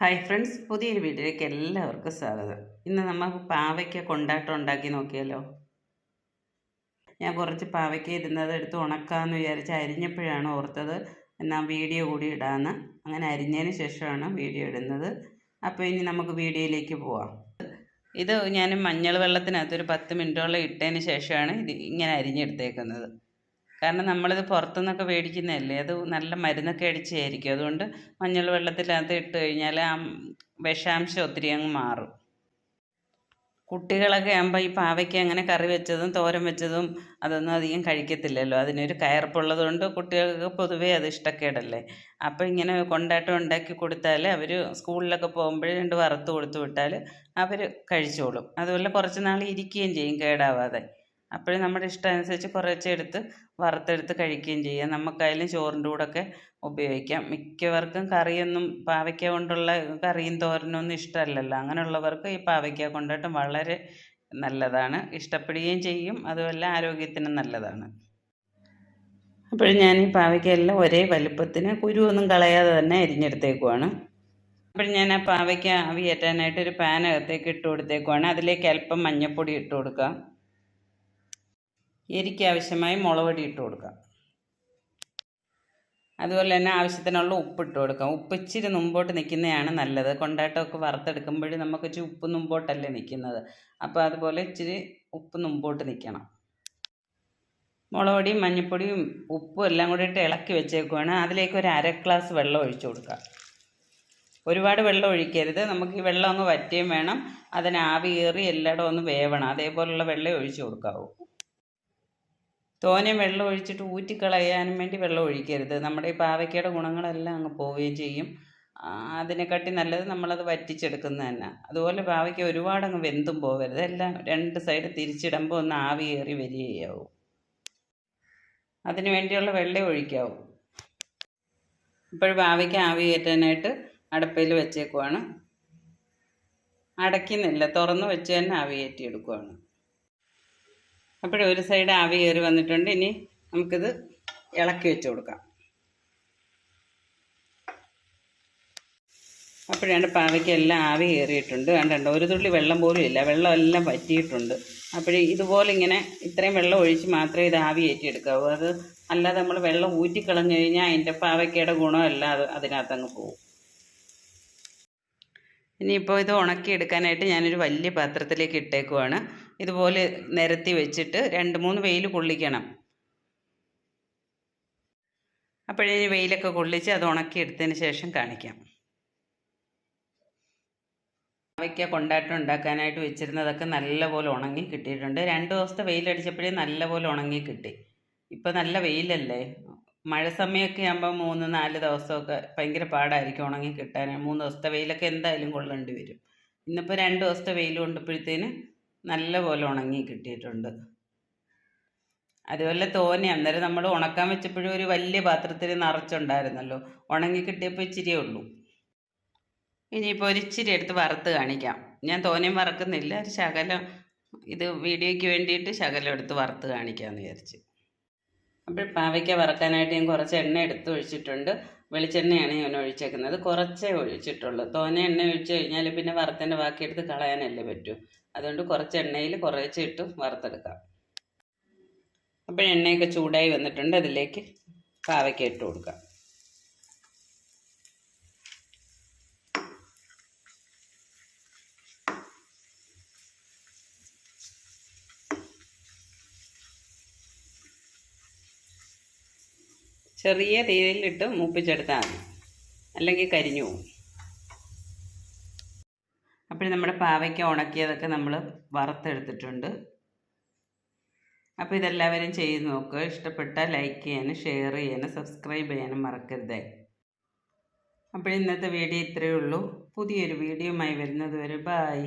Hi friends പുതിയൊരു വീഡിയോയിലേക്ക് എല്ലാവർക്കും സ്വാഗതം. ഇന്ന് നമ്മൾ പാവയ്ക്ക കൊണ്ടാട്ടം ഉണ്ടാക്കി നോക്കിയാലോ ഞാൻ കുറച്ച് പാവയ്ക്ക ഇരുന്നത് എടുത്ത് ഉണക്കാമെന്ന് വിചാരിച്ച് അരിഞ്ഞപ്പോഴാണ് ഓർത്തത്. എന്നാൽ വീഡിയോ കൂടി ഇടാമെന്ന് അങ്ങനെ അരിഞ്ഞതിന് ശേഷമാണ് വീഡിയോ ഇടുന്നത്. അപ്പോൾ ഇനി നമുക്ക് വീഡിയോയിലേക്ക് പോവാം. ഇത് ഞാൻ മഞ്ഞൾ വെള്ളത്തിനകത്ത് ഒരു പത്ത് മിനിറ്റോളം ഇട്ടതിന് ശേഷമാണ് ഇത് ഇങ്ങനെ അരിഞ്ഞെടുത്തേക്കുന്നത്. കാരണം നമ്മളിത് പുറത്തുനിന്നൊക്കെ മേടിക്കുന്നതല്ലേ? അത് നല്ല മരുന്നൊക്കെ അടിച്ചായിരിക്കും. അതുകൊണ്ട് മഞ്ഞൾ വെള്ളത്തിനകത്ത് ഇട്ട് കഴിഞ്ഞാൽ ആ വിഷാംശം ഒത്തിരി അങ്ങ് മാറും. കുട്ടികളൊക്കെ ആകുമ്പോൾ ഈ പാവയ്ക്ക് അങ്ങനെ കറി വെച്ചതും തോരൻ വെച്ചതും അതൊന്നും അധികം കഴിക്കത്തില്ലല്ലോ. അതിനൊരു കയർപ്പുള്ളത് കൊണ്ട് കുട്ടികൾക്ക് പൊതുവേ അത് ഇഷ്ടക്കേടല്ലേ? അപ്പോൾ ഇങ്ങനെ കൊണ്ടാട്ടം ഉണ്ടാക്കി കൊടുത്താൽ അവർ സ്കൂളിലൊക്കെ പോകുമ്പോൾ രണ്ട് വറുത്ത് കൊടുത്തു വിട്ടാൽ അവർ കഴിച്ചോളും. അതുപോലെ കുറച്ച് നാൾ ഇരിക്കുകയും ചെയ്യും കേടാവാതെ. അപ്പോൾ നമ്മുടെ ഇഷ്ടമനുസരിച്ച് കുറച്ചെടുത്ത് വറുത്തെടുത്ത് കഴിക്കുകയും ചെയ്യാം നമുക്കായാലും ചോറിന്റെ ഒക്കെ ഉപയോഗിക്കാം. മിക്കവർക്കും കറിയൊന്നും പാവയ്ക്ക കൊണ്ടുള്ള കറിയും തോരനൊന്നും ഇഷ്ടമല്ലല്ലോ. അങ്ങനെയുള്ളവർക്ക് ഈ പാവയ്ക്ക കൊണ്ടിട്ടും വളരെ നല്ലതാണ്. ഇഷ്ടപ്പെടുകയും ചെയ്യും. അതുമല്ല ആരോഗ്യത്തിനും നല്ലതാണ്. അപ്പോഴും ഞാൻ ഈ പാവയ്ക്കയെല്ലാം ഒരേ വലുപ്പത്തിന് കുരുവൊന്നും കളയാതെ തന്നെ അരിഞ്ഞെടുത്തേക്കുവാണ്. അപ്പോഴും ഞാൻ ആ പാവയ്ക്ക അവിയേറ്റാനായിട്ട് ഒരു പാനകത്തേക്ക് ഇട്ട് കൊടുത്തേക്കുവാണ്. അതിലേക്ക് അല്പം മഞ്ഞൾപ്പൊടി ഇട്ട് കൊടുക്കാം. എരിക്ക് ആവശ്യമായി മുളക് ഇട്ട് കൊടുക്കാം. അതുപോലെ തന്നെ ആവശ്യത്തിനുള്ള ഉപ്പ് ഇട്ട് കൊടുക്കാം. ഉപ്പ് ഇച്ചിരി മുമ്പോട്ട് നിൽക്കുന്നതാണ് നല്ലത്. കൊണ്ടാട്ടമൊക്കെ വറുത്തെടുക്കുമ്പോൾ നമുക്ക് ഇച്ചിരി ഉപ്പ് മുമ്പോട്ടല്ലേ നിൽക്കുന്നത്. അപ്പോൾ അതുപോലെ ഇച്ചിരി ഉപ്പ് മുമ്പോട്ട് നിൽക്കണം. മുളക് പൊടിയും മഞ്ഞൾപ്പൊടിയും ഉപ്പും എല്ലാം കൂടി ഇട്ട് ഇളക്കി വെച്ചേക്കുവാണ്. അതിലേക്ക് ഒരു അര ഗ്ലാസ് വെള്ളം ഒഴിച്ചു കൊടുക്കുക ഒരുപാട് വെള്ളം ഒഴിക്കരുത്. നമുക്ക് ഈ വെള്ളം ഒന്ന് വറ്റുകയും വേണം. അതിന് ആവി കയറി എല്ലായിടും ഒന്ന് വേവണം. അതേപോലുള്ള വെള്ളം ഒഴിച്ചു കൊടുക്കാവൂ. തോനെ വെള്ളം ഒഴിച്ചിട്ട് ഊറ്റിക്കളയാനും വേണ്ടി വെള്ളം ഒഴിക്കരുത്. നമ്മുടെ ഈ പാവയ്ക്കയുടെ ഗുണങ്ങളെല്ലാം അങ്ങ് പോവുകയും ചെയ്യും. അതിനെക്കാട്ടി നല്ലത് നമ്മളത് വറ്റിച്ചെടുക്കുന്നത് തന്നെ. അതുപോലെ പാവയ്ക്ക ഒരുപാട് അങ്ങ് വെന്തും പോകരുത് എല്ലാം രണ്ട് സൈഡ് തിരിച്ചിടുമ്പോൾ ഒന്ന് ആവി കയറി വരികയാവും. അതിന് വേണ്ടിയുള്ള വെള്ളം ഒഴിക്കാവും. ഇപ്പോൾ പാവയ്ക്ക ആവി കയറ്റാനായിട്ട് അടുപ്പയിൽ വെച്ചേക്കുവാണ്. അടയ്ക്കുന്നില്ല. തുറന്ന് വെച്ച് തന്നെ ആവി കയറ്റി അപ്പോൾ ഒരു സൈഡ് ആവി കയറി വന്നിട്ടുണ്ട്. ഇനി നമുക്കിത് ഇളക്കി വെച്ച് കൊടുക്കാം. അപ്പോഴാണ് പാവയ്ക്ക് എല്ലാം ആവി കയറിയിട്ടുണ്ട്. കണ്ടുണ്ട് ഒരു തുള്ളി വെള്ളം പോലും ഇല്ല. വെള്ളം എല്ലാം വറ്റിയിട്ടുണ്ട്. അപ്പോൾ ഇതുപോലെ ഇങ്ങനെ ഇത്രയും വെള്ളം ഒഴിച്ച് മാത്രമേ ഇത് ആവി ഏറ്റിയെടുക്കാവൂ അത് അല്ലാതെ നമ്മൾ വെള്ളം ഊറ്റിക്കളഞ്ഞു കഴിഞ്ഞാൽ അതിന്റെ പാവയ്ക്കയുടെ ഗുണമല്ല. അത് അതിനകത്തങ്ങ് പോകും. ഇനിയിപ്പോൾ ഇത് ഉണക്കിയെടുക്കാനായിട്ട് ഞാനൊരു വലിയ പാത്രത്തിലേക്ക് ഇട്ടേക്കുവാണ്. ഇതുപോലെ നിരത്തി വെച്ചിട്ട് രണ്ട് മൂന്ന് വെയിൽ കൊള്ളിക്കണം. അപ്പോഴേ വെയിലൊക്കെ കൊള്ളിച്ച് അത് ഉണക്കിയെടുത്തതിന് ശേഷം കാണിക്കാം. അവയ്ക്ക കൊണ്ടാട്ടം ഉണ്ടാക്കാനായിട്ട് വെച്ചിരുന്നതൊക്കെ നല്ലപോലെ ഉണങ്ങി കിട്ടിയിട്ടുണ്ട്. രണ്ട് ദിവസത്തെ വെയിലടിച്ചപ്പോഴേ നല്ലപോലെ ഉണങ്ങി കിട്ടി. ഇപ്പം നല്ല വെയിലല്ലേ? മഴ സമയമൊക്കെ ആകുമ്പോൾ മൂന്ന് നാല് ദിവസമൊക്കെ ഭയങ്കര പാടായിരിക്കും ഉണങ്ങി കിട്ടാൻ. മൂന്ന് ദിവസത്തെ വെയിലൊക്കെ എന്തായാലും കൊള്ളേണ്ടി വരും. ഇന്നിപ്പോൾ രണ്ട് ദിവസത്തെ വെയിൽ കൊണ്ടപ്പോഴത്തേന് നല്ല പോലെ ഉണങ്ങി കിട്ടിയിട്ടുണ്ട്. അതുപോലെ തോനെ അന്നേരം നമ്മൾ ഉണക്കാൻ വെച്ചപ്പോഴും ഒരു വലിയ പാത്രത്തിൽ നിറച്ചുണ്ടായിരുന്നല്ലോ. ഉണങ്ങി കിട്ടിയപ്പോൾ ഇച്ചിരിയേ ഉള്ളൂ. ഇനിയിപ്പോൾ ഒരു ഇച്ചിരി എടുത്ത് വറുത്ത് കാണിക്കാം. ഞാൻ തോനെയും വറക്കുന്നില്ല. ഒരു ശകലം ഇത് വീഡിയോയ്ക്ക് വേണ്ടിയിട്ട് ശകലം എടുത്ത് വറുത്ത് കാണിക്കാമെന്ന് വിചാരിച്ച്. അപ്പോൾ പാവയ്ക്ക വറക്കാനായിട്ട് ഞാൻ കുറച്ച് എണ്ണ എടുത്ത് ഒഴിച്ചിട്ടുണ്ട്. വെളിച്ചെണ്ണയാണ് ഞാൻ ഒഴിച്ചേക്കുന്നത്. കുറച്ചേ ഒഴിച്ചിട്ടുള്ളൂ. തോനെ എണ്ണ ഒഴിച്ച് കഴിഞ്ഞാൽ പിന്നെ വറുത്തന്റെ ബാക്കിയെടുത്ത് കളയാനല്ലേ പറ്റൂ. അതുകൊണ്ട് കുറച്ച് എണ്ണയിൽ കുറച്ച് ഇട്ട് വറുത്തെടുക്കാം. അപ്പോൾ എണ്ണയൊക്കെ ചൂടായി വന്നിട്ടുണ്ട്. അതിലേക്ക് പാവയ്ക്ക ഇട്ട് കൊടുക്കാം. ചെറിയ തീയിലിട്ട് മൂപ്പിച്ചെടുത്താൽ മതി. അല്ലെങ്കിൽ കരിഞ്ഞു പോകും. അപ്പോൾ നമ്മുടെ പാവയ്ക്ക ഉണക്കിയതൊക്കെ നമ്മൾ വറുത്തെടുത്തിട്ടുണ്ട്. അപ്പോൾ ഇതെല്ലാവരും ചെയ്ത് നോക്കുക. ഇഷ്ടപ്പെട്ടാൽ ലൈക്ക് ചെയ്യാനും ഷെയർ ചെയ്യാനും സബ്സ്ക്രൈബ് ചെയ്യാനും മറക്കരുതേ. അപ്പോൾ ഇന്നത്തെ വീഡിയോ ഇത്രയേ ഉള്ളൂ. പുതിയൊരു വീഡിയോയുമായി വരുന്നത് വരെ ബായ്